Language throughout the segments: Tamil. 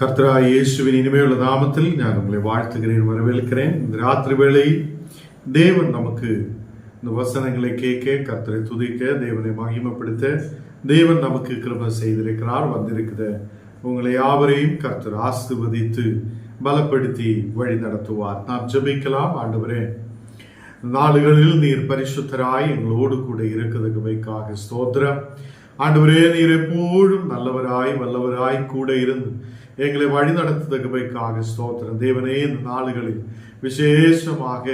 கர்த்தராய் இயேசுவின் இனிமையுள்ள நாமத்தில் நான் உங்களை வாழ்த்துகிறேன் வரவேற்கிறேன். இந்த ராத்திரி வேளையில் தேவன் நமக்கு இந்த வசனங்களை கேட்க கர்த்தரை துதிக்க தேவனை மகிமைப்படுத்த தேவன் நமக்கு கிருபை செய்திருக்கிறார் வந்திருக்கிற உங்களை யாவரையும் கர்த்தர் ஆசிர்வதித்து பலப்படுத்தி வழி நடத்துவார். நாம் ஜபிக்கலாம் ஆண்டவரே. நாடுகளில் நீர் பரிசுத்தராய் எங்களோடு கூட இருக்கிறதுக்காக ஸ்தோத்திரம். ஆண்டவரே நீர் எப்போதும் நல்லவராய் வல்லவராய் கூட இருந்து எங்களை வழி நடத்துவதற்காக ஸ்தோத்திரம். தேவனே இந்த நாடுகளில் விசேஷமாக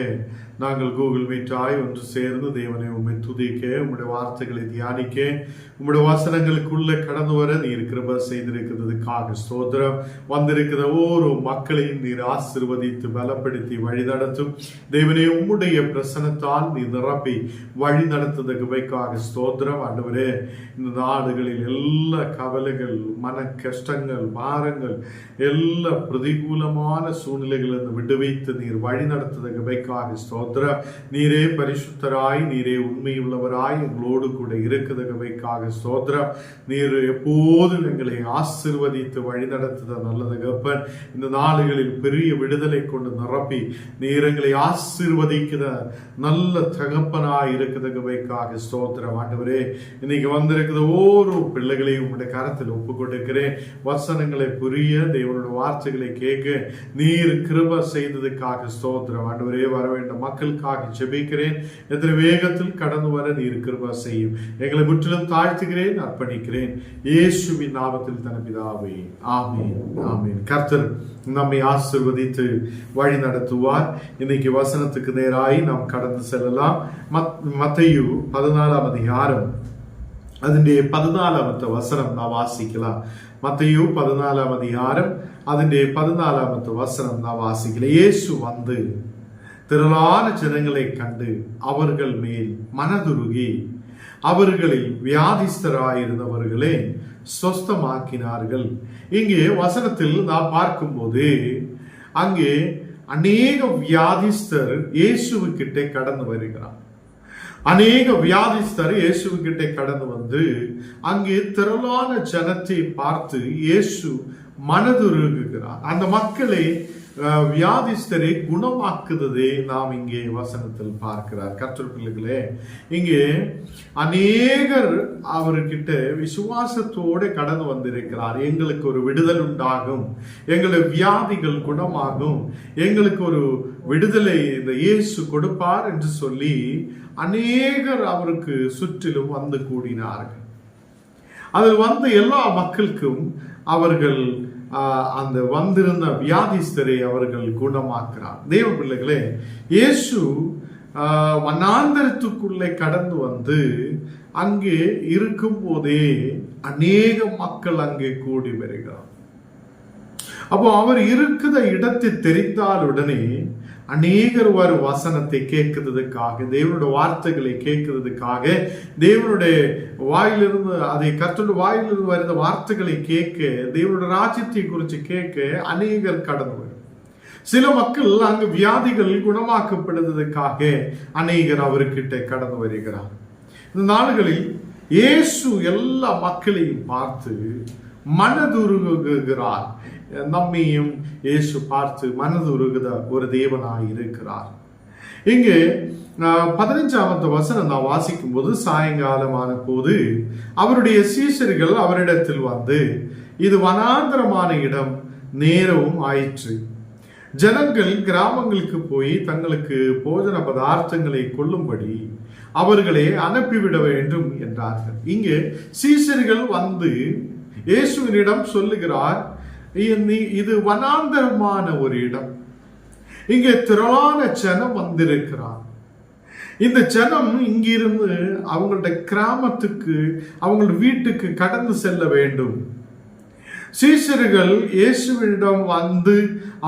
நாங்கள் கூகுள் மீட்டாய் ஒன்று சேர்ந்து தேவனை உண்மை துதிக்க உங்களுடைய வார்த்தைகளை தியானிக்க உங்களுடைய வசனங்களுக்குள்ள கடந்து வர நீர் கிருப செய்திருக்கிறதுக்காக ஸ்தோத்திரம். வந்திருக்கிற ஒவ்வொரு மக்களையும் நீர் ஆசிர்வதித்து பலப்படுத்தி வழி நடத்தும் தேவனே உம்முடைய பிரசனத்தால் நீ நிரப்பி வழி நடத்துவதற்காக ஸ்தோத்திரம். ஆண்டவரே இந்த நாடுகளில் எல்லா கவலைகள் மன கஷ்டங்கள் பாரங்கள் எல்லா பிரதிகூலமான சூழ்நிலைகளிலிருந்து விடுவித்து நீர் வழி நடத்துவதற்காக ஸ்தோத்திரம். நீரே பரிசுத்தராய் நீரே உண்மையுள்ளவராய் எங்களோடு கூட இருக்குதகவைக்காக ஸ்தோத்திரம் நீர் எப்போதும் எங்களை ஆசிர்வதித்து வழிநடத்துத நல்லது கப்பன் இந்த நாடுகளில் பெரிய விடுதலை கொண்டு நிரப்பி நீர் எங்களை ஆசிர்வதிக்கிற நல்ல தகப்பனாய் இருக்குதகவைக்காக ஸ்தோத்திரம் ஆண்டவரே இன்னைக்கு வந்திருக்கிற ஒவ்வொரு பிள்ளைகளையும் உங்களுடைய கரத்தில் ஒப்பு கொடுக்கிறேன் வசனங்களை புரிய தேவனுடைய வார்த்தைகளை கேட்க நீர் கிருப செய்ததுக்காக ஸ்தோத்திரம் ஆண்டவரே வர வேண்டும் மக்களுக்காக ஜெபிக்கிறேன் எத்தனை வேகத்தில் கடந்து வர நீர் கிருப செய்யும் எங்களை முற்றிலும் தாழ்த்துகிறேன் அர்ப்பணிக்கிறேன் இயேசுவின் நாமத்தில் தனப்பிதாவே ஆமீன் ஆமீன் கர்த்தர் நம்மை ஆசிர்வதித்து வழி நடத்துவார் இன்னைக்கு வசனத்துக்கு நேராய் நாம் கடந்து செல்லலாம் மத் மத்தையு பதினாலாம் அதிகாரம் അതിന്റെ പതിനാലാമത്തെ വസനം നാം വാസിക്കലാം മത്തയു പതിനാലാം അധികാരം അതിന്റെ പതിനാലാമത്തെ വസനം നാം വാസിക്കല യേശു വന്ന് திரளான ஜனங்களை கண்டு அவர்கள் மேல் மனதுருகி அவர்களில் வியாதிஸ்தராயிருந்தவர்களே சொஸ்தமாக்கினார்கள் இங்கே வசனத்தில் நாம் பார்க்கும்போது அங்கே அநேக வியாதிஸ்தர் இயேசுவுக்கிட்டே கடந்து வருகிறார். அநேக வியாதிஸ்தர் இயேசுவுக்கிட்டே கடந்து வந்து அங்கே திரளான ஜனத்தை பார்த்து இயேசு மனதுருகுகிறார். அந்த மக்களை வியாதிஸ்தரை குணமாக்குவதை நாம் இங்கே வசனத்தில் பார்க்கிறார். கர்த்தர் பிள்ளைகளே இங்கே அநேகர் அவர்கிட்ட விசுவாசத்தோடு கடந்து வந்திருக்கிறார். எங்களுக்கு ஒரு விடுதல் உண்டாகும். எங்களுடைய வியாதிகள் குணமாகும். எங்களுக்கு ஒரு விடுதலை இந்த இயேசு கொடுப்பார் என்று சொல்லி அநேகர் அவருக்கு சுற்றிலும் வந்து கூடினார்கள். அதில் வந்த எல்லா மக்களுக்கும் அவர்கள் அந்த வந்திருந்த வியாதிஸ்தரை அவர்கள் குணமாக்குறார். தேவ பிள்ளைகளே இயேசு ஆஹ், வனாந்தரத்துக்குள்ளே கடந்து வந்து அங்கே இருக்கும் போதே அநேக மக்கள் அங்கே கூடி வருகிறார். அப்போ அவர் இருக்கிற இடத்தை தெரிந்தால் உடனே அநேகர் வார் வசனத்தை கேட்கிறதுக்காக தேவனுடைய வார்த்தைகளை கேட்கிறதுக்காக தேவனுடைய வாயிலிருந்து அதை கத்தோட வாயிலிருந்து வருகிற வார்த்தைகளை கேட்க தேவனுடைய ராஜ்யத்தை குறித்து கேட்க அநேகர் கடந்து வரும் சில மக்கள் அங்கு வியாதிகள் குணமாக்கப்படுவதற்காக அநேகர் அவர்கிட்ட கடந்து வருகிறார். இந்த நாடுகளில் இயேசு எல்லா மக்களையும் பார்த்து மனதுருகுகிறார். நம்மையும் இயேசு பார்த்து மனதுருகுத ஒரு தேவனாய் இருக்கிறார். இங்கே பதினஞ்சாவது பதினைஞ்சாவது வசனம் நான் வாசிக்கும் போது சாயங்காலமான போது அவருடைய சீசர்கள் அவரிடத்தில் வந்து இது வனாந்தரமான இடம் நேரவும் ஆயிற்று. ஜனங்கள் கிராமங்களுக்கு போய் தங்களுக்கு போஜன பதார்த்தங்களை கொள்ளும்படி அவர்களை அனுப்பிவிட வேண்டும் என்றார்கள். இங்கு சீசர்கள் வந்து இயேசுவினிடம் சொல்லுகிறார் இது வனாந்தரமான ஒரு இடம். இங்கே திரளான ஜனம் வந்திருக்கிறார். இந்த ஜனம் இங்கிருந்து அவங்களோட கிராமத்துக்கு அவங்களோட வீட்டுக்கு கடந்து செல்ல வேண்டும். சீசர்கள் இயேசுவினிடம் வந்து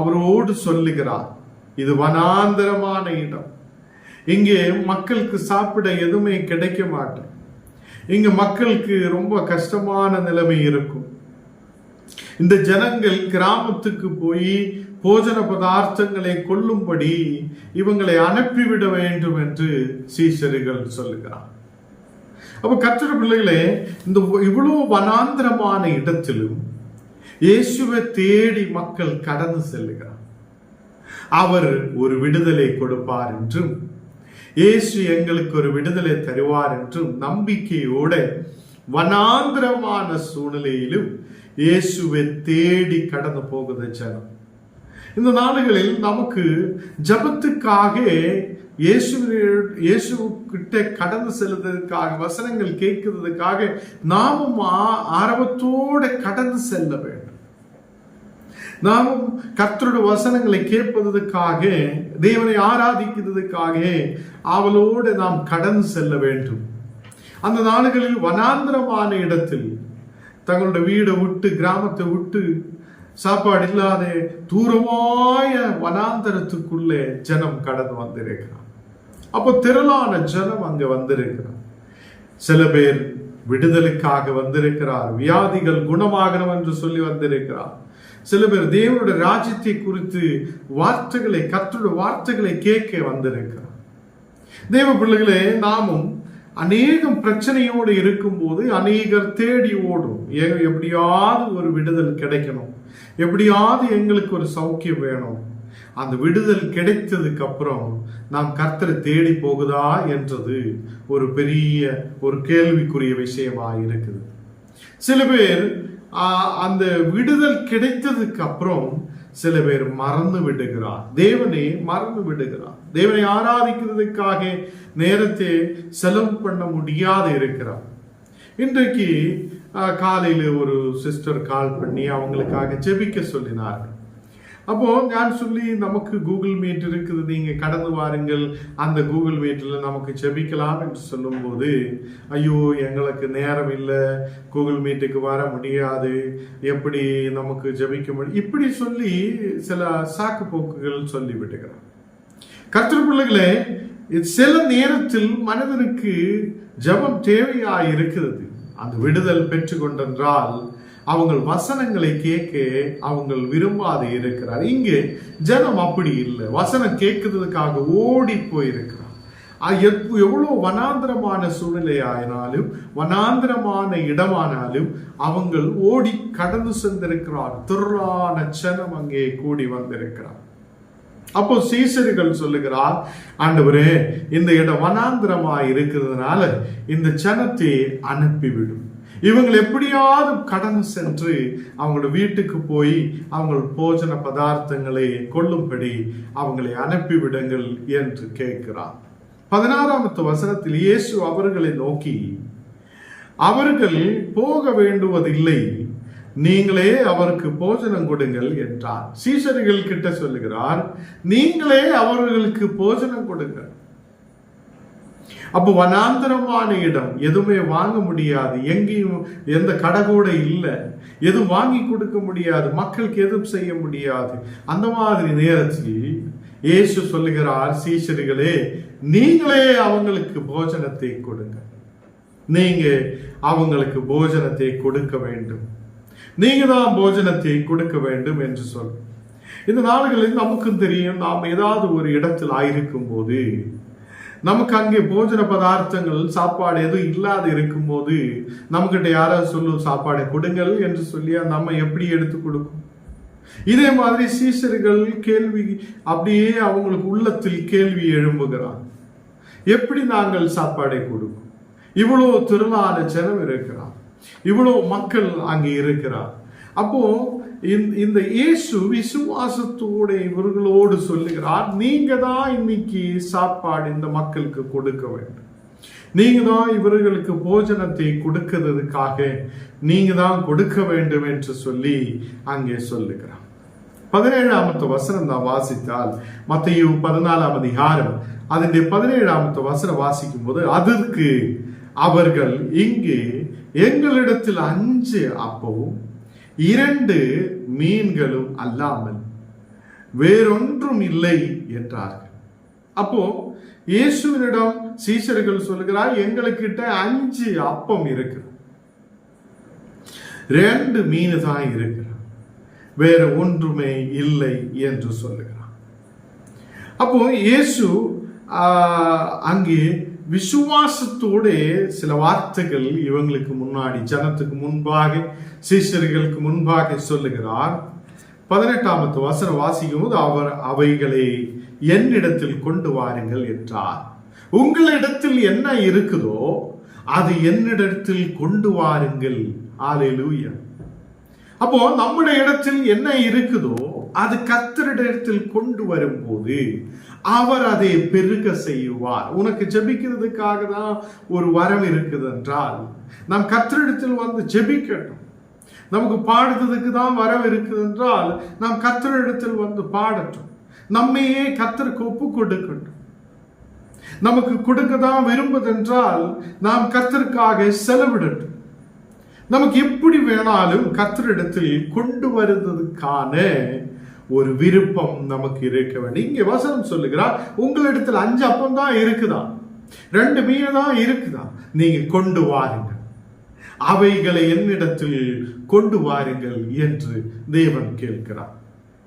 அவரோடு சொல்லுகிறார் இது வனாந்தரமான இடம். இங்கே மக்களுக்கு சாப்பிட எதுவுமே கிடைக்க மாட்டேன். இங்க மக்களுக்கு ரொம்ப கஷ்டமான நிலைமை இருக்கும். இந்த ஜனங்கள் கிராமத்துக்கு போய் போஜன பதார்த்தங்களை கொள்ளும்படி இவங்களை அனுப்பிவிட வேண்டும் என்று சீசர்கள் சொல்லுகிறார். அப்ப கற்ற பிள்ளைகளே இந்த இவ்வளவு வனாந்திரமான இடத்திலும் இயேசுவை தேடி மக்கள் கடந்து செல்லுகிறார். அவர் ஒரு விடுதலை கொடுப்பார் என்றும் இயேசு எங்களுக்கு ஒரு விடுதலை தருவார் என்றும் நம்பிக்கையோட வனாந்திரமான சூழ்நிலையிலும் இயேசுவை தேடி கடந்து போகுது ஜனம். இந்த நாடுகளில் நமக்கு ஜபத்துக்காக இயேசு இயேசு கிட்ட கடந்து செல்வதற்காக வசனங்கள் கேட்கிறதுக்காக நாமும் ஆ- கடந்து செல்ல வேண்டும். நாமும் கர்த்தருடைய வசனங்களை கேட்பதற்காக தேவனை ஆராதிக்கிறதுக்காக அவளோடு நாம் கடந்து செல்ல வேண்டும். அந்த நாடுகளில் வனாந்திரமான இடத்தில் தங்களுடைய வீடை விட்டு கிராமத்தை விட்டு சாப்பாடு இல்லாத தூரமாய வனாந்தரத்துக்குள்ளே ஜனம் கடந்து வந்திருக்கிறான் அப்போ திரளான ஜனம் அங்கே வந்திருக்கிறான் சில பேர் விடுதலுக்காக வந்திருக்கிறார். வியாதிகள் குணமாகணும் என்று சொல்லி வந்திருக்கிறார். சில பேர் தேவனுடைய ராஜ்யத்தை குறித்து வார்த்தைகளை கர்த்தருடைய வார்த்தைகளை கேட்க வந்திருக்கிறார். தேவ பிள்ளைகளே நாமும் அநேகம் பிரச்சனையோடு இருக்கும்போது அநேகர் தேடி ஓடும். எப்படியாவது ஒரு விடுதல் கிடைக்கணும். எப்படியாவது எங்களுக்கு ஒரு சௌக்கியம் வேணும். அந்த விடுதல் கிடைத்ததுக்கு அப்புறம் நாம் கர்த்தரை தேடி போகுதா என்றது ஒரு பெரிய ஒரு கேள்விக்குரிய விஷயமா இருக்குது. சில பேர் அந்த விடுதல் கிடைத்ததுக்கு அப்புறம் சில பேர் மறந்து விடுகிறார். தேவனை மறந்து விடுகிறார். தேவனை ஆராதிக்கிறதுக்காக நேரத்தை செலவு பண்ண முடியாது இருக்கிறார். இன்றைக்கு காலையில் ஒரு சிஸ்டர் கால் பண்ணி அவங்களுக்காக ஜெபிக்க சொல்லினார்கள். அப்போ நான் சொல்லி நமக்கு கூகுள் மீட் இருக்குது. நீங்க கடந்து வாருங்கள். அந்த கூகுள் மீட்ல நமக்கு ஜெபிக்கலாம் என்று சொல்லும்போது ஐயோ எங்களுக்கு நேரம் இல்லை கூகுள் மீட்டுக்கு வர முடியாது எப்படி நமக்கு ஜெபிக்க முடியும் இப்படி சொல்லி சில சாக்கு போக்குகள் சொல்லி விட்டுகிறார் கர்த்தர் பிள்ளைகளே சில நேரத்தில் மனிதனுக்கு ஜெபம் தேவையா இருக்கிறது அந்த விடுதல் பெற்றுக்கொண்டென்றால் அவங்கள் வசனங்களை கேட்க அவங்கள் விரும்பாது இருக்கிறார். இங்கே ஜனம் அப்படி இல்லை. வசனம் கேட்குறதுக்காக ஓடி போயிருக்கிறார். எவ்வளோ வனாந்திரமான சூழ்நிலை ஆயினாலும் வனாந்திரமான இடமானாலும் அவங்கள் ஓடி கடந்து சென்றிருக்கிறார். துர்ரான ஜனம் அங்கே கூடி வந்திருக்கிறார். அப்போ சீசர்கள் சொல்லுகிறார் ஆண்டவரே இந்த இடம் வனாந்திரமா இருக்கிறதுனால இந்த ஜனத்தை அனுப்பிவிடும். இவங்களை எப்படியாவது கடந்து சென்று அவங்களோட வீட்டுக்கு போய் அவங்கள் போஜன பதார்த்தங்களை கொள்ளும்படி அவங்களை அனுப்பிவிடுங்கள் என்று கேட்கிறார் பதினாறாமத்து வசனத்தில் இயேசு அவர்களை நோக்கி அவர்கள் போக வேண்டுவதில்லை. நீங்களே அவருக்கு போஜனம் கொடுங்கள் என்றார். சீசர்கள் கிட்ட சொல்லுகிறார் நீங்களே அவர்களுக்கு போஜனம் கொடுங்கள். அப்போ வனாந்தரமான இடம். எதுவுமே வாங்க முடியாது. எங்கேயும் எந்த கடை கூட இல்லை. எதுவும் வாங்கி கொடுக்க முடியாது. மக்களுக்கு எதுவும் செய்ய முடியாது. அந்த மாதிரி நேரத்தில் இயேசு சொல்லுகிறார் சீசர்களே நீங்களே அவங்களுக்கு போஜனத்தை கொடுங்க. நீங்க அவங்களுக்கு போஜனத்தை கொடுக்க வேண்டும். நீங்க தான் போஜனத்தை கொடுக்க வேண்டும் என்று சொல். இந்த நாடுகளில் நமக்கும் தெரியும் நாம் ஏதாவது ஒரு இடத்தில் ஆயிருக்கும் போது நமக்கு அங்கே போஜன பதார்த்தங்கள் சாப்பாடு எதுவும் இல்லாத இருக்கும்போது நம்மக்கிட்ட யாராவது சொல்லும் சாப்பாடை கொடுங்கள் என்று சொல்லி நம்ம எப்படி எடுத்து கொடுக்கும்? இதே மாதிரி சீசர்கள் கேள்வி அப்படியே அவங்களுக்கு உள்ளத்தில் கேள்வி எழும்புகிறான். எப்படி நாங்கள் சாப்பாடை கொடுக்கும்? இவ்வளோ திரளான ஜனம் இருக்கிறான். இவ்வளோ மக்கள் அங்கே இருக்கிறார். அப்போ இந்த இயேசு விசுவாசத்தோட இவர்களோடு சொல்லுகிறார் நீங்க தான் இன்னைக்கு சாப்பாடு இந்த மக்களுக்கு கொடுக்க வேண்டும். நீங்க தான் இவர்களுக்கு போஜனத்தை கொடுக்கிறதுக்காக நீங்க தான் கொடுக்க வேண்டும் என்று சொல்லி அங்கே சொல்லுகிறார். பதினேழாமத்து வசனம் தான் வாசித்தால் மத்தையு பதினாலாம் அதிகாரம் அதனுடைய பதினேழாமத்து வசனம் வாசிக்கும் போது அதற்கு அவர்கள் இங்கே எங்களிடத்தில் அஞ்சு அப்பவும் இரண்டு மீன்களும் அல்லாமல் வேறொன்றும் இல்லை என்றார்கள். அப்போ இயேசுவினிடம் சீசர்கள் சொல்கிறார் எங்களுக்கிட்ட அஞ்சு அப்பம் இருக்கு ரெண்டு மீன் தான் இருக்கிறார் வேற ஒன்றுமே இல்லை என்று சொல்லுகிறார். அப்போ இயேசு அங்கே விசுவாசத்தோடு சில வார்த்தைகள் இவங்களுக்கு முன்னாடி ஜனத்துக்கு முன்பாக சீஷர்களுக்கு முன்பாக சொல்லுகிறார். பதினெட்டாமத்து வசனம் வாசிக்கும் போது அவர் அவைகளை என்னிடத்தில் கொண்டு வாருங்கள் என்றார். உங்களிடத்தில் என்ன இருக்குதோ அது என்னிடத்தில் கொண்டு வாருங்கள். ஆலேலூயா அப்போ நம்முடைய இடத்தில் என்ன இருக்குதோ அது கத்தரிடத்தில் கொண்டு வரும்போது அவர் அதை பெருக செய்வார். உனக்கு ஜெபிக்கிறதுக்காக தான் ஒரு வரம் இருக்குது என்றால் நாம் கத்தரிடத்தில் வந்து ஜெபிக்கட்டும். நமக்கு பாடுறதுக்கு தான் வரம் இருக்குது என்றால் நாம் கத்தரிடத்தில் வந்து பாடட்டும். நம்மையே கத்தருக்கு ஒப்பு கொடுக்கட்டும். நமக்கு கொடுக்க தான் விரும்புதென்றால் நாம் கத்தருக்காக செலவிடட்டும். நமக்கு எப்படி வேணாலும் கத்தரிடத்தில் கொண்டு வருவதற்கான ஒரு விருப்பம் நமக்கு இருக்க வேண்டும். இங்கே வசனம் சொல்லுகிறார் உங்களிடத்தில் அஞ்சு அப்பம் தான் இருக்குதா? ரெண்டு மீன் தான் இருக்குதா? நீங்க கொண்டு வாருங்கள். அவைகளை என்னிடத்தில் கொண்டு வாருங்கள் என்று தேவன் கேட்கிறார்.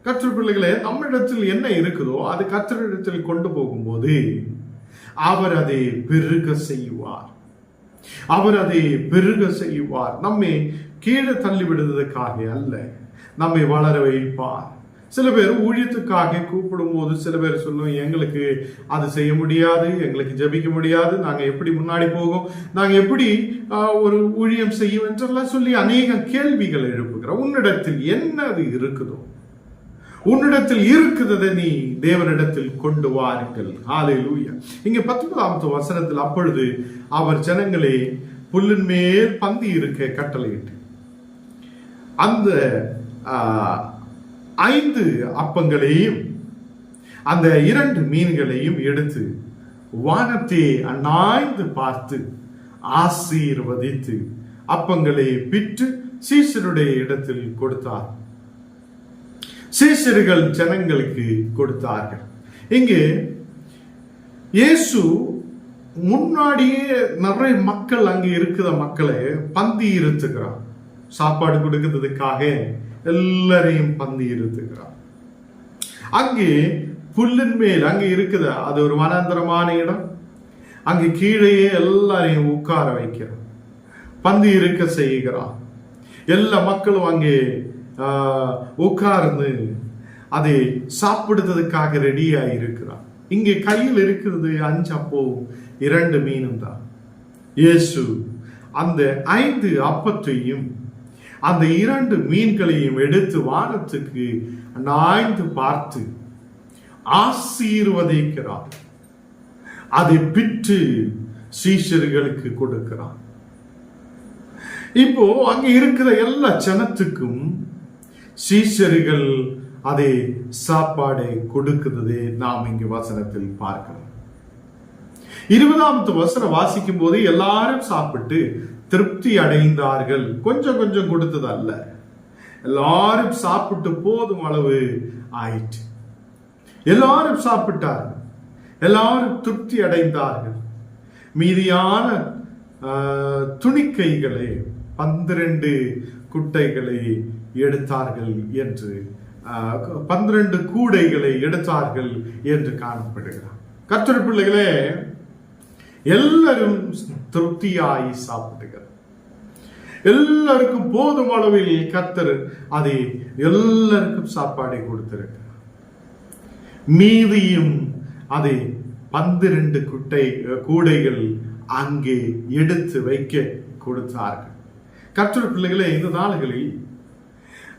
கற்று பிள்ளைகளே நம்மிடத்தில் என்ன இருக்குதோ அது கத்தரிடத்தில் கொண்டு போகும்போது அவர் அதை பெருக செய்வார். அவர் அதை பெருக செய்வார். நம்மை கீழே தள்ளி விடுவதற்காக அல்ல நம்மை வளர வைப்பார். சில பேர் ஊழியத்துக்காக கூப்பிடும் போது சில பேர் சொல்லும் எங்களுக்கு அது செய்ய முடியாது எங்களுக்கு ஜெபிக்க முடியாது நாங்க எப்படி முன்னாடி போகும் நாங்க எப்படி ஆஹ், ஒரு ஊழியம் செய்யும் என்றெல்லாம் சொல்லி அநேக கேள்விகள் எழுப்புகிறோம் உன்னிடத்தில் என்ன அது இருக்குதோ? உன்னிடத்தில் இருக்கிறதை நீ தேவனிடத்தில் கொண்டு வாருங்கள். ஹalleluya. இங்க பத்தொன்பதாம் வசனத்தில் அப்பொழுது அவர் ஜனங்களே புல்லின் மேல் பந்தி இருக்க கட்டளையிட்டு அந்த ஆஹ், ஐந்து அப்பங்களையும் அந்த இரண்டு மீன்களையும் எடுத்து வானத்தை அண்ணாய்ந்து பார்த்து ஆசீர்வதித்து அப்பங்களை பிற்று சீசருடைய இடத்தில் கொடுத்தார். சீசர்கள் ஜனங்களுக்கு கொடுத்தார்கள். இங்கு இயேசு முன்னாடியே நிறைய மக்கள் அங்கே இருக்கிற மக்களை பந்தி இருத்துக்கிறார் சாப்பாடு கொடுக்கிறதுக்காக எல்லாரையும் பந்தி இருத்துக்கிறார் அங்கே புல்லின் மேல் அங்கே இருக்குதா? அது ஒரு வனாந்தரமான இடம். அங்கே கீழேயே எல்லாரையும் உட்கார வைக்கிறார் பந்தி இருக்க செய்கிறார் எல்லா மக்களும் அங்கே உட்கார்ந்து அதை சாப்பிடுறதுக்காக ரெடியாக இருக்கிறார் இங்கே கையில் இருக்கிறது அஞ்சு அப்போ இரண்டு மீனும் தான் இயேசு அந்த ஐந்து அப்பத்தையும் அந்த இரண்டு மீன்களையும் எடுத்து வானத்துக்கு நாய்ந்து பார்த்து ஆசீர்வதிக்கிறார். அதை பிற்று சீஷர்களுக்கு கொடுக்கிறார். இப்போ அங்க இருக்கிற எல்லா ஜனத்துக்கும் சீஷர்கள் அதை சாப்பாடை கொடுக்கிறதே நாம் இங்கு வசனத்தில் பார்க்கிறோம். இருபதாமத்து வசனம் வாசிக்கும் போது எல்லாரும் சாப்பிட்டு திருப்தி அடைந்தார்கள். கொஞ்சம் கொஞ்சம் கொடுத்தது அல்ல. எல்லாரும் சாப்பிட்டு போதும் அளவு ஆயிற்று. எல்லாரும் சாப்பிட்டார்கள். எல்லாரும் திருப்தி அடைந்தார்கள். மீதியான துணிக்கைகளை பன்னிரண்டு குட்டைகளை எடுத்தார்கள் என்று பன்னிரண்டு கூடைகளை எடுத்தார்கள் என்று காணப்படுகிறார். கத்திர பிள்ளைகளே எல்லாரும் திருப்தியாய் சாப்பிடுகிறார் எல்லாருக்கும் போதும் அளவில் கத்தர் அதை எல்லாருக்கும் சாப்பாடை கொடுத்திருக்கிறார். மீதியும் அதை பன்னிரண்டு குட்டை கூடைகள் அங்கே எடுத்து வைக்க கொடுத்தார்கள். கற்றல் பிள்ளைகளே இந்த நாள்களில்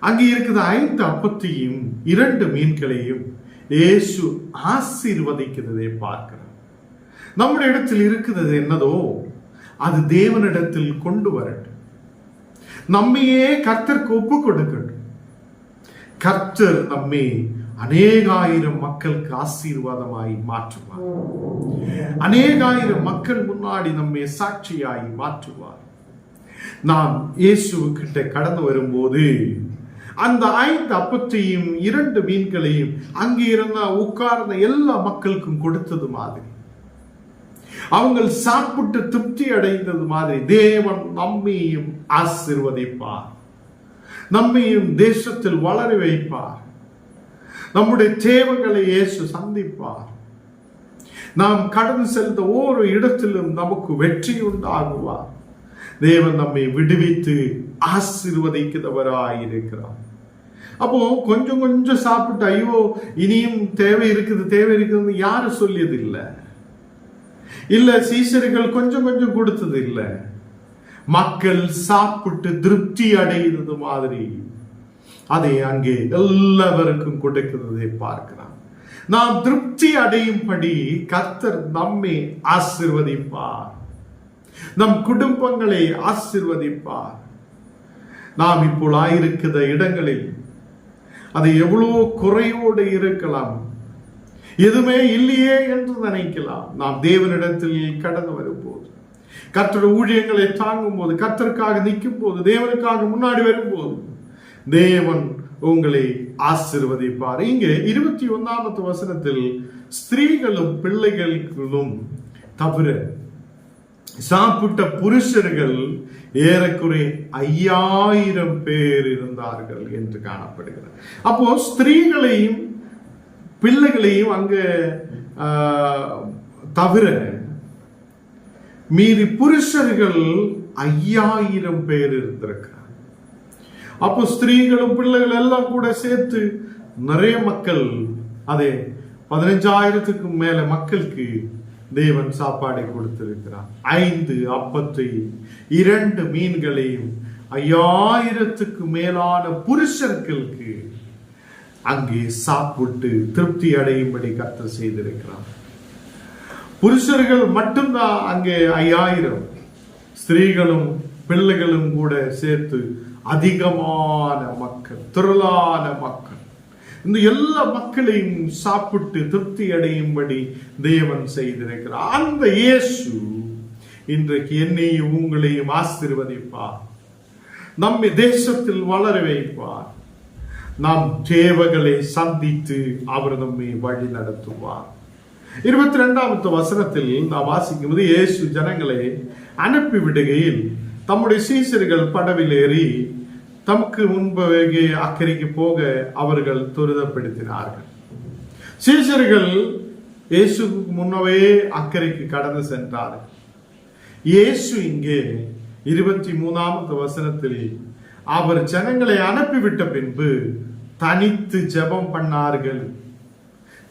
அங்கே இருக்கிற ஐந்து அப்பத்தையும் இரண்டு மீன்களையும் இயேசு ஆசீர்வதிக்கிறதை பார்க்கிறார். நம்முடைய இடத்தில் இருக்கிறது என்னதோ அது தேவனிடத்தில் கொண்டு வரட்டும். நம்மையே கர்த்தருக்கு ஒப்பு கொடுக்கட்டும். கர்த்தர் நம்மை அநேகாயிரம் மக்களுக்கு ஆசீர்வாதமாய் மாற்றுவார். அநேகாயிரம் மக்கள் முன்னாடி நம்மை சாட்சியாய் மாற்றுவார். நாம் இயேசுக்கிட்ட கடந்து வரும்போது அந்த ஐந்து அப்பத்தையும் இரண்டு மீன்களையும் அங்கே இருந்த உட்கார்ந்த எல்லா மக்களுக்கும் கொடுத்தது மாதிரி. அவங்க சாப்பிட்டு திருப்தி அடைந்தது மாதிரி தேவன் நம்மையும் ஆசிர்வதிப்பார். நம்மையும் தேசத்தில் வளர வைப்பார். நம்முடைய தேவைகளை இயேசு சந்திப்பார். நாம் கடந்து செல்ந்த ஒவ்வொரு இடத்திலும் நமக்கு வெற்றி உண்டாகுவார். தேவன் நம்மை விடுவித்து ஆசீர்வதிக்கிறவராய் இருக்கிறார் அப்போ கொஞ்சம் கொஞ்சம் சாப்பிட்டு ஐயோ இனியும் தேவை இருக்குது தேவை இருக்குதுன்னு யாரும் சொல்லியதில்லை. இல்லை சீசர்கள் கொஞ்சம் கொஞ்சம் கொடுத்தது இல்லை. மக்கள் சாப்பிட்டு திருப்தி அடைகிறது மாதிரி. அதை அங்கே எல்லாருக்கும் கொடுக்கிறதை பார்க்கலாம் நாம் திருப்தி அடையும்படி கர்த்தர் நம்மை ஆசிர்வதிப்பார். நம் குடும்பங்களை ஆசிர்வதிப்பார். நாம் இப்போ ஆயிருக்கிற இடங்களில் அது எவ்வளோ குறையோடு இருக்கலாம். எதுவுமே இல்லையே என்று நினைக்கலாம். நாம் தேவனிடத்தில் கடந்து வரும்போது கத்தோட ஊழியங்களை தாங்கும் போது கத்தருக்காக நிற்கும் போது தேவனுக்காக முன்னாடி வரும்போது தேவன் உங்களை ஆசிர்வதிப்பார். இங்கே இருபத்தி ஒன்னாமத்து வசனத்தில் ஸ்திரீகளும் பிள்ளைகளும் தவிர சாப்பிட்ட புருஷர்கள் ஏறக்குறைய ஐயாயிரம் பேர் இருந்தார்கள் என்று காணப்படுகிறது. அப்போ ஸ்திரீகளையும் பிள்ளைகளையும் அங்கே தவிர மீதி புருஷர்கள் ஐயாயிரம் பேர் இருந்திருக்கிறார். அப்போ ஸ்திரீகளும் பிள்ளைகள் எல்லாம் கூட சேர்த்து நிறைய மக்கள் அதே பதினஞ்சாயிரத்துக்கும் மேல மக்களுக்கு தேவன் சாப்பாடை கொடுத்திருக்கிறார். ஐந்து அப்பத்தையும் இரண்டு மீன்களையும் ஐயாயிரத்துக்கு மேலான புருஷர்களுக்கு அங்கே சாப்பிட்டு திருப்தி அடையும்படி கத்த செய்திருக்கிறார். புருஷர்கள் மட்டும்தான் அங்கே ஐயாயிரம். ஸ்திரீகளும் பிள்ளைகளும் கூட சேர்த்து அதிகமான மக்கள் திரளான மக்கள். இந்த எல்லா மக்களையும் சாப்பிட்டு திருப்தி அடையும்படி தேவன் செய்திருக்கிறார். அந்த இயேசு இன்றைக்கு என்னையும் உங்களையும் ஆசிர்வதிப்பார். நம்மை தேசத்தில் வளர வைப்பார். நாம் தேவைகளை சந்தித்து அவர் நம்மை வழி நடத்துவார். இருபத்தி ரெண்டாவது வசனத்தில் நாம் வாசிக்கும் போது இயேசு ஜனங்களை அனுப்பி விடுகையில் தம்முடைய சீசர்கள் படவில் ஏறி தமக்கு முன்பவே அக்கறைக்கு போக அவர்கள் துரிதப்படுத்தினார்கள். சீசர்கள் இயேசுக்கு முன்னவே அக்கறைக்கு கடந்து சென்றார்கள். இயேசு இங்கே இருபத்தி மூணாவது வசனத்தில் அவர் ஜனங்களை அனுப்பிவிட்ட பின்பு தனித்து ஜெபம் பண்ணார்கள்.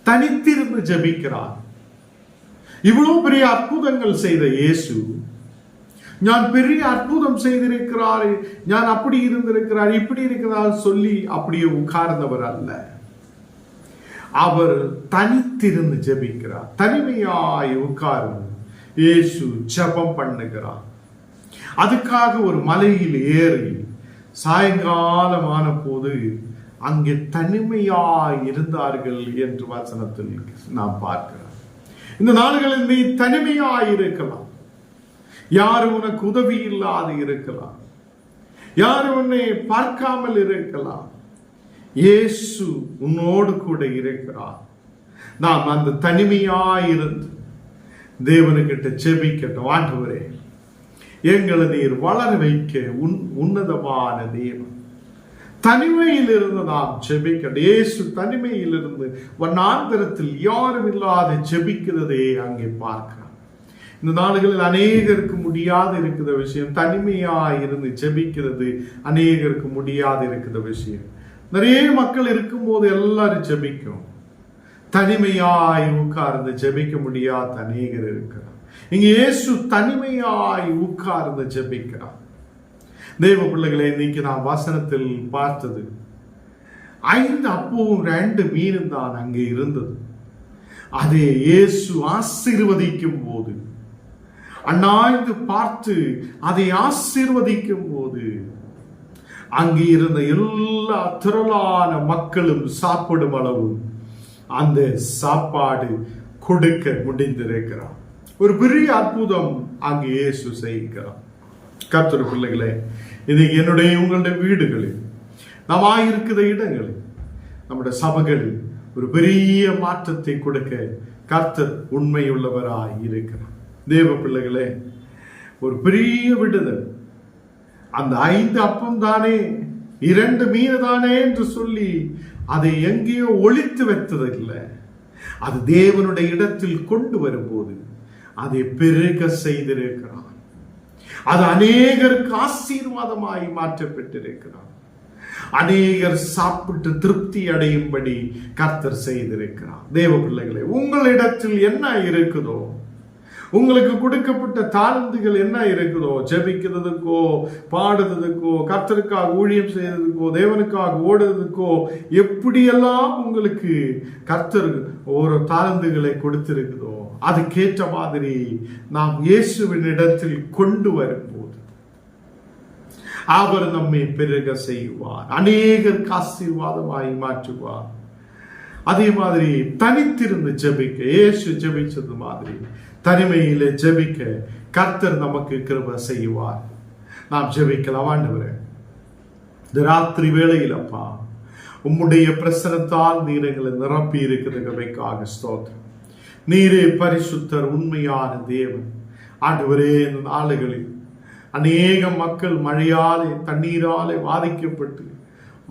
தனித்திருந்து ஜெபிக்கிறார். இவ்வளவு பெரிய அற்புதங்கள் செய்த இயேசு நான் பெரிய அற்புதம் செய்திருக்கிறார் நான் அப்படி இருந்திருக்கிறார் இப்படி இருக்கிறார் சொல்லி அப்படியே உட்கார்ந்தவர் அல்ல. அவர் தனித்திருந்து ஜெபிக்கிறார். தனிமையாய் உட்கார்ந்து இயேசு ஜெபம் பண்ணுகிறார். அதுக்காக ஒரு மலையில் ஏறி சாயங்காலமான போது அங்கே தனிமையாய் இருந்தார்கள் என்று வசனத்தில் நாம் பார்க்கிறோம். இந்த நாடுகளில் நீ தனிமையாய் இருக்கலாம் யாரும் உனக்கு உதவி இல்லாது இருக்கலாம். யாரும் உன்னை பார்க்காமல் இருக்கலாம். இயேசு உன்னோடு கூட இருக்கிறார். நாம் அந்த தனிமையாயிருந்து தேவனுக்கிட்ட செபிக்கட்டும். ஆண்டவரே எங்களை நீர் வளர வைக்க உன் உன்னதமான தேவன். தனிமையில் இருந்து நாம் ஜெபிக்கணும் இயேசு தனிமையில் இருந்து வண்ணாந்திரத்தில் யாரும் இல்லாத ஜெபிக்கிறதே அங்கே பார்க்கிறோம் இந்த நாடுகளில் அநேகருக்கு முடியாது இருக்கிற விஷயம் தனிமையா இருந்து ஜெபிக்கிறது அநேகருக்கு முடியாது இருக்கிற விஷயம். நிறைய மக்கள் இருக்கும்போது எல்லாரும் ஜெபிக்கும். தனிமையாய் உட்கார்ந்து ஜெபிக்க முடியாத அநேகர் இருக்கிறார். இங்க இயேசு தனிமையாய் உட்கார்ந்து ஜபிக்கிறார். தேவ பிள்ளைகளை இன்னைக்கு நான் வசனத்தில் பார்த்தது ஐந்து அப்பவும் ரெண்டு மீனும் தான் அங்கே இருந்தது. அதை இயேசு ஆசீர்வதிக்கும் போது அண்ணாய்ந்து பார்த்து அதை ஆசீர்வதிக்கும் போது அங்கே இருந்த எல்லா திரளான மக்களும் சாப்பிடும் அளவு அந்த சாப்பாடு கொடுக்க முடிந்திருக்கிறார். ஒரு பெரிய அற்புதம் அங்கே இயேசு செய்கிறார் கர்த்தர் பிள்ளைகளே இது என்னுடைய உங்களுடைய வீடுகளில் நாம் ஆயிருக்கிற இடங்களில் நம்முடைய சபைகளில் ஒரு பெரிய மாற்றத்தை கொடுக்க கர்த்தர் உண்மையுள்ளவராய் இருக்கிறார். தேவ பிள்ளைகளே ஒரு பெரிய விடுதல் அந்த ஐந்து அப்பம் தானே இரண்டு மீன் தானே என்று சொல்லி அதை எங்கேயோ ஒழித்து வைத்ததில்லை. அது தேவனுடைய இடத்தில் கொண்டு வரும்போது அதை பெருக செய்திருக்கிறான். அது அநேகருக்கு ஆசீர்வாதமாய் மாற்றப்பட்டிருக்கிறார் அநேகர் சாப்பிட்டு திருப்தி அடையும்படி கர்த்தர் செய்திருக்கிறார். தேவ பிள்ளைகளே உங்களிடத்தில் என்ன இருக்குதோ உங்களுக்கு கொடுக்கப்பட்ட தாழ்ந்துகள் என்ன இருக்குதோ ஜெபிக்கிறதுக்கோ பாடுறதுக்கோ கர்த்தருக்காக ஊழியம் செய்யறதுக்கோ தேவனுக்காக ஓடுறதுக்கோ எப்படியெல்லாம் உங்களுக்கு கர்த்தர் ஒரு தாழ்ந்துகளை கொடுத்திருக்குதோ அதுக்கேற்ற மாதிரி நாம் இயேசுவின் இடத்தில் கொண்டு வரும்போது அவர் நம்மை பெருக செய்வார். அநேகருக்கு ஆசீர்வாதமாய் மாற்றுவார். அதே மாதிரி தனித்திருந்து ஜெபிக்க இயேசு ஜெபிச்சது மாதிரி தனிமையில ஜெபிக்க கர்த்தர் நமக்கு கிருப செய்வார். நாம் ஜெபிக்கலாம் ஆண்டவரே. இந்த ராத்திரி வேளையில் அப்பா உம்முடைய பிரசனத்தால் நீர் எங்களை நிரப்பி இருக்கிறதுக்காக ஸ்தோத்திரம். நீரே பரிசுத்தர் உண்மையான தேவன். ஆண்டவரே இந்த நாளுகளில் அநேக மக்கள் மழையாலே தண்ணீராலே பாதிக்கப்பட்டு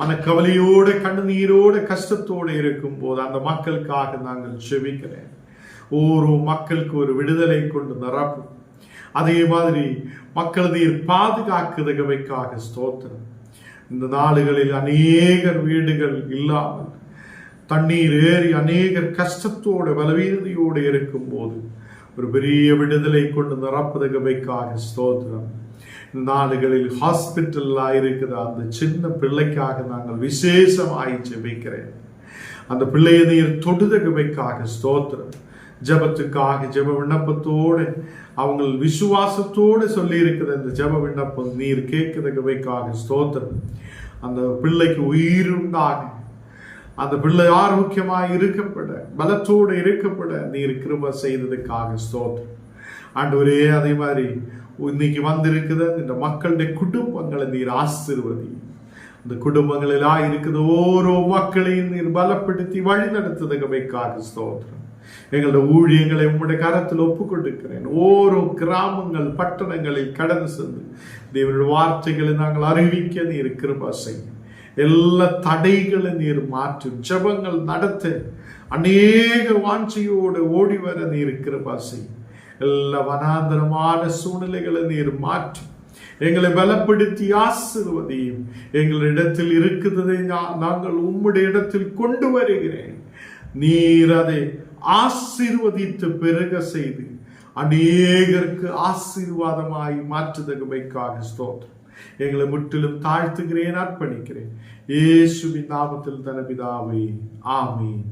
மனக்கவலையோடு கண்ணீரோட கஷ்டத்தோடு இருக்கும் போது அந்த மக்களுக்காக நாங்கள் செபிக்கிறேன். ஓரோ மக்களுக்கு ஒரு விடுதலை கொண்டு நிரப்பும் அதே மாதிரி மக்கள் நீர் பாதுகாக்குதகவைக்காக ஸ்தோத்திரம். இந்த நாடுகளில் அநேகர் வீடுகள் இல்லாமல் தண்ணீர் ஏறி அநேகர் கஷ்டத்தோடு பலவீனதையோடு இருக்கும் போது ஒரு பெரிய விடுதலை கொண்டு நிரப்புதகவைக்காக ஸ்தோத்திரம். நாடுகளில் ஹாஸ்பிட்டல்லாம் இருக்கிற அந்த சின்ன பிள்ளைக்காக நாங்கள் விசேஷமாய் ஜெபிக்கிறேன். அந்த பிள்ளையை நீர் தொடுதகவைக்காக ஸ்தோத்திரம். ஜபத்துக்காக ஜப விண்ணப்பத்தோடு அவங்க விசுவாசத்தோடு சொல்லி இருக்கிற இந்த ஜப விண்ணப்பம் நீர் கேட்கிறதுக்காக ஸ்தோத்திரம். அந்த பிள்ளைக்கு உயிருண்டாக அந்த பிள்ளை ஆரோக்கியமாக இருக்கப்பட பலத்தோடு இருக்கப்பட நீர் கிருப செய்ததுக்காக ஸ்தோத்திரம். ஆண்டவரே அதே மாதிரி இன்னைக்கு வந்திருக்குது இந்த மக்களுடைய குடும்பங்களை நீர் ஆசிர்வதி. அந்த குடும்பங்களெல்லாம் இருக்குது ஓரோ மக்களையும் நீர் பலப்படுத்தி வழிநடத்துதகமைக்காக ஸ்தோத்திரம். எங்களுடைய ஊழியங்களை உங்களுடைய கரத்தில் ஒப்பு கொடுக்கிறேன் ஓரோ கிராமங்கள் பட்டணங்களில் கடந்து சென்று தேவனுடைய வார்த்தைகளை நாங்கள் அறிவிக்க நீர் கிருபா செய்யும். எல்லா தடைகளை நீர் மாற்றும் ஜபங்கள் நடத்த. அநேக வாஞ்சியோடு ஓடி வர நீர் கிருபா செய்யும் எல்லா வனாந்தரமான சூழ்நிலைகளை நீர் மாற்றும் எங்களை பலப்படுத்தி ஆசிர்வதையும். எங்களிடத்தில் இருக்கிறதை நாங்கள் உம்முடைய இடத்தில் கொண்டு வருகிறேன். நீர் அதை ஆசீர்வதித்து பெருக செய்து அநேகருக்கு ஆசீர்வாதமாய் மாற்றுதகமைக்காக ஸ்தோத்திரம். எங்களை முற்றிலும் தாழ்த்துகிறேன் அர்ப்பணிக்கிறேன். இயேசுவின் நாமத்தில் தன தனபிதாவே ஆமீன்.